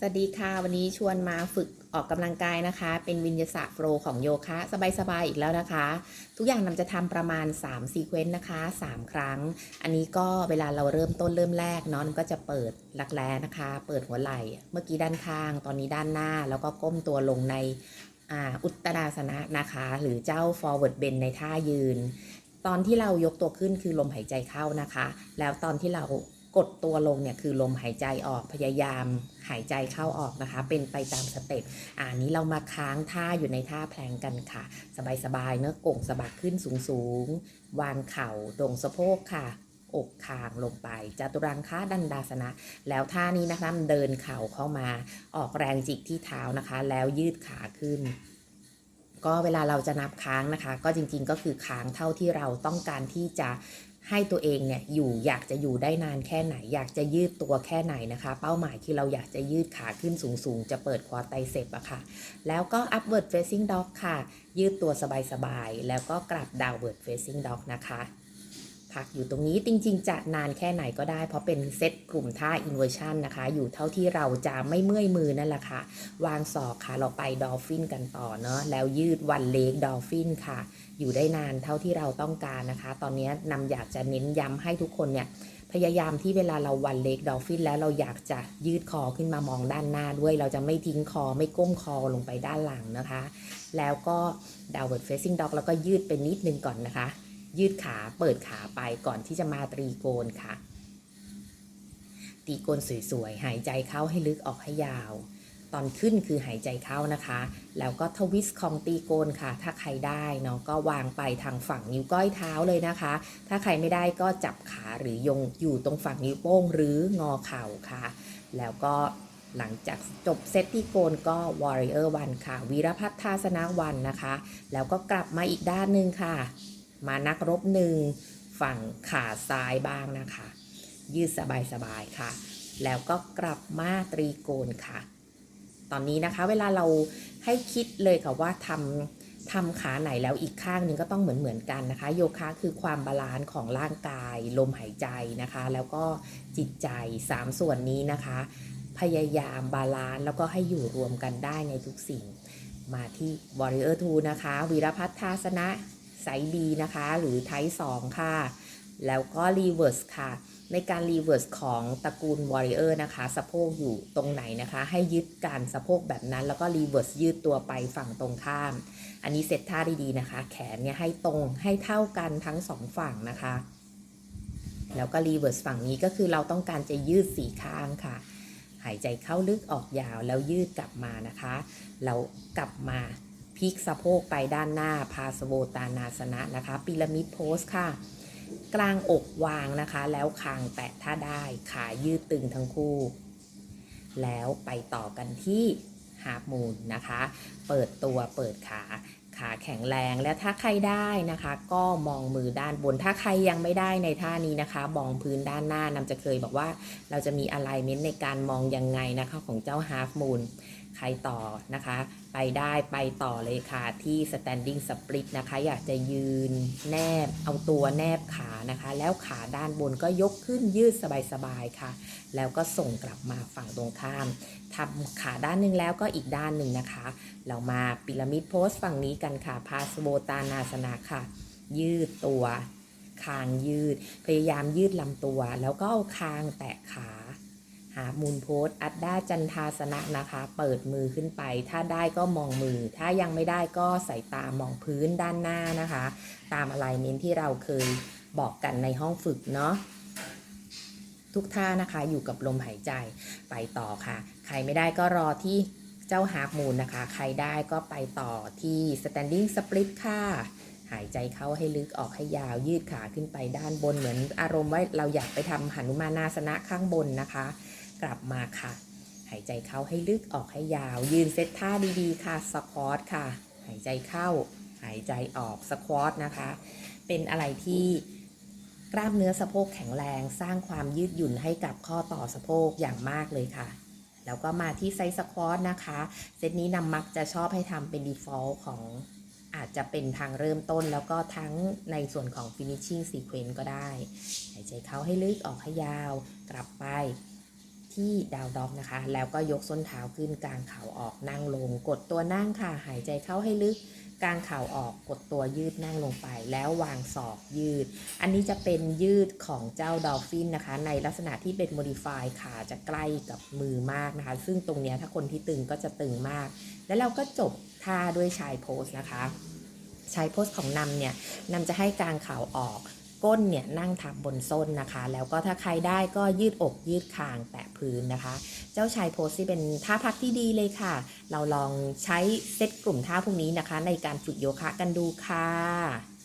สวัสดีค่ะ วันนี้ชวนมาฝึกออกกำลังกายนะคะ เป็นวินยาสะโฟลของโยคะสบายๆอีกแล้วนะคะ ทุกอย่างนำจะทำประมาณ3ซีเควนต์นะคะ 3 ครั้ง อันนี้ก็เวลาเราเริ่มต้นเริ่มแรกเนาะมันก็จะเปิดรักแร้นะคะ เปิดหัวไหล่ เมื่อกี้ด้านข้าง ตอนนี้ด้านหน้า แล้วก็ก้มตัวลงในอ,อุตตราสนะนะคะ หรือเจ้า forward bend ในท่ายืน ตอนที่เรายกตัวขึ้นคือลมหายใจเข้านะคะ แล้วตอนที่เรา กดตัวลงเนี่ยคือลมหายใจออกพยายามหายใจเข้าออกนะคะ เป็นไปตามสเต็ปอ่านี้เรามาค้างท่าอยู่ในท่าแพลงกันค่ะ สบายๆเนื้อก่งสะบักขึ้นสูงๆ วางเข่าตรงสะโพกค่ะอกคางลงไปจตุรังค้าดันดาสนะ แล้วท่านี้นะคะเดินเข่าเข้ามา ออกแรงจิกที่เท้านะคะ แล้วยืดขาขึ้น ก็เวลาเราจะนับค้างนะคะ ก็จริงๆก็คือค้างเท่าที่เราต้องการที่จะ ให้ตัวเองเนี่ยอยู่อยากจะอยู่ได้นานแค่ไหน อยากจะยืดตัวแค่ไหนนะคะ เป้าหมายคือเราอยากจะยืดขาขึ้นสูงๆ จะเปิดควอไตเซปอะค่ะ แล้วก็ upward facing dog ค่ะ ยืดตัวสบายๆ แล้วก็กลับ downward facing dog นะคะ พักอยู่ตรงนี้จริง ๆ จะนานแค่ไหนก็ได้ เพราะเป็นเซตกลุ่มท่า inversion นนะคะ อยู่เท่าที่เราจะไม่เมื่อยมือนั่นแหละค่ะ วางศอกค่ะเราไปดอลฟินกันต่อเนาะแล้วยืดวันเลกดอลฟินค่ะ อยู่ได้นานเท่าที่เราต้องการนะคะ ตอนนี้นำอยากจะเน้นย้ำให้ทุกคนเนี่ยพยายามที่เวลาเราวันเล็กดอลฟินแล้วเราอยากจะยืดคอขึ้นมามองด้านหน้าด้วย เราจะไม่ทิ้งคอไม่ก้มคอลงไปด้านหลังนะคะ แล้วก็ downward facing dog แล้วก็ยืดไปนิดนึงก่อนนะคะ ยืดขาเปิดขาไปก่อนที่จะมาตรีโกนค่ะ ตีโกนสวยๆ หายใจเข้าให้ลึกออกให้ยาว ตอนขึ้นคือหายใจเข้านะคะ แล้วก็ทวิสต์ของตีโกนค่ะ ถ้าใครได้เนาะก็วางไปทางฝั่งนิ้วก้อยเท้าเลยนะคะ ถ้าใครไม่ได้ก็จับขาหรือยงอยู่ตรงฝั่งนิ้วโป้งหรืองอเข่าค่ะ แล้วก็หลังจากจบเซตที่โกนก็ Warrior วันค่ะ วีรพัฒทาสนะวันนะคะ แล้วก็กลับมาอีกด้านหนึ่งค่ะ มานักรบหนึ่งฝั่งขาซ้ายบ้างนะคะ ยืดสบายๆค่ะ แล้วก็กลับมาตรีโกนค่ะ ตอนนี้นะคะเวลาเราให้คิดเลยค่ะว่าทำทำขาไหนแล้วอีกข้างหนึ่งก็ต้องเหมือนเหมือนๆกันนะคะ โยคะคือความบาลานซ์ของร่างกาย ลมหายใจนะคะ แล้วก็จิตใจ 3 ส่วนนี้นะคะ พยายามบาลานซ์แล้วก็ให้อยู่รวมกันได้ในทุกสิ่ง มาที่ Warrior 2 นะคะวีรพัฒนทาสนะ ไซส์ B นะคะ หรือไทป์2ค่ะ แล้วก็ Reverse ค่ะ ในการ Reverse ของตระกูล Warrior นะคะ สะโพกอยู่ตรงไหนนะคะ ให้ยึดการสะโพกแบบนั้น แล้วก็ Reverse ยืดตัวไปฝั่งตรงข้าม อันนี้เซตท่าดีๆนะคะ แขนเนี่ยให้ตรงให้เท่ากันทั้งสองฝั่งนะคะ แล้วก็ Reverse ฝั่งนี้ก็คือเราต้องการจะยืดสี่ข้างค่ะหายใจเข้าลึกออกยาวแล้วยืดกลับมานะคะ เรากลับมา พลิกสะโพกไปด้านหน้าพาสโวตานาสนะนะคะพีระมิดโพสค่ะ กลางอกวางนะคะ แล้วคางแตะถ้าได้ขายืดตึงทั้งคู่ แล้วไปต่อกันที่ฮาร์ปมูนนะคะ เปิดตัวเปิดขาขาแข็งแรงและถ้าใครได้นะคะ ก็มองมือด้านบนถ้าใครยังไม่ได้ในท่านี้นะคะมองพื้นด้านหน้านำจะเคยบอกว่าเราจะมีอะไรเมนในการมองยังไงนะคะของเจ้าฮาร์ฟมูนใครต่อนะคะ ไปได้ไปต่อเลยค่ะที่ standing split นะคะ อยากจะยืนแนบเอาตัวแนบขานะคะ แล้วขาด้านบนก็ยกขึ้นยืดสบายๆค่ะ แล้วก็ส่งกลับมาฝั่งตรงข้ามทำขาด้านหนึ่งแล้วก็อีกด้านหนึ่งนะคะ เรามาพีระมิดโพสฝั่งนี้กันค่ะพาสโบตานาสนะค่ะ ยืดตัว คางยืด พยายามยืดลำตัว แล้วก็เอาคางแตะขา หามูลโพสอัดด้าจันทาสนะนะคะ เปิดมือขึ้นไป ถ้าได้ก็มองมือ ถ้ายังไม่ได้ก็ใส่ตามองพื้นด้านหน้านะคะ ตามอะไรเน้นที่เราเคยบอกกันในห้องฝึกเนาะทุกท่านะคะอยู่กับลมหายใจไปต่อค่ะ ใครไม่ได้ก็รอที่เจ้าฮาร์มูนนะคะ ใครได้ก็ไปต่อที่ standing split ค่ะหายใจเข้าให้ลึกออกให้ยาวยืดขาขึ้นไปด้านบนเหมือนอารมณ์ว่าเราอยากไปทำหนุมานาสนะข้างบนนะคะ กลับมาค่ะ หายใจเข้าให้ลึกออกให้ยาว ยืนเซตท่าดีๆค่ะสควอตค่ะ หายใจเข้า หายใจออกสควอตนะคะ เป็นอะไรที่กล้ามเนื้อสะโพกแข็งแรง สร้างความยืดหยุ่นให้กับข้อต่อสะโพกอย่างมากเลยค่ะ แล้วก็มาที่ไซส์สควอตนะคะ เซตนี้นำมักจะชอบให้ทำเป็น default ของอาจจะเป็นทางเริ่มต้นแล้วก็ทั้งในส่วนของ finishing sequence ก็ได้ หายใจเข้าให้ลึกออกให้ยาว กลับไป ที่ดาวด็อกนะคะ แล้วก็ยกส้นเท้าขึ้นกลางเข่าออกนั่งลง กดตัวนั่งค่ะ หายใจเข้าให้ลึกกลางเข่าออกกดตัวยืดนั่งลงไป แล้ววางศอกยืด อันนี้จะเป็นยืดของเจ้าดอลฟินนะคะ ในลักษณะที่เป็น modify ขาจะใกล้กับมือมากนะคะ ซึ่งตรงนี้ถ้าคนที่ตึงก็จะตึงมาก แล้วเราก็จบท่าด้วยชายโพสนะคะชายโพสของนำเนี่ยนำจะให้กลางเข่าออก ก้นเนี่ยนั่งทับบนส้นนะคะ แล้วก็ถ้าใครได้ก็ยืดอกยืดคางแตะพื้นนะคะ เจ้าชายโพสที่เป็นท่าพักที่ดีเลยค่ะ เราลองใช้เซตกลุ่มท่าพวกนี้นะคะ ในการฝึกโยคะกันดูค่ะ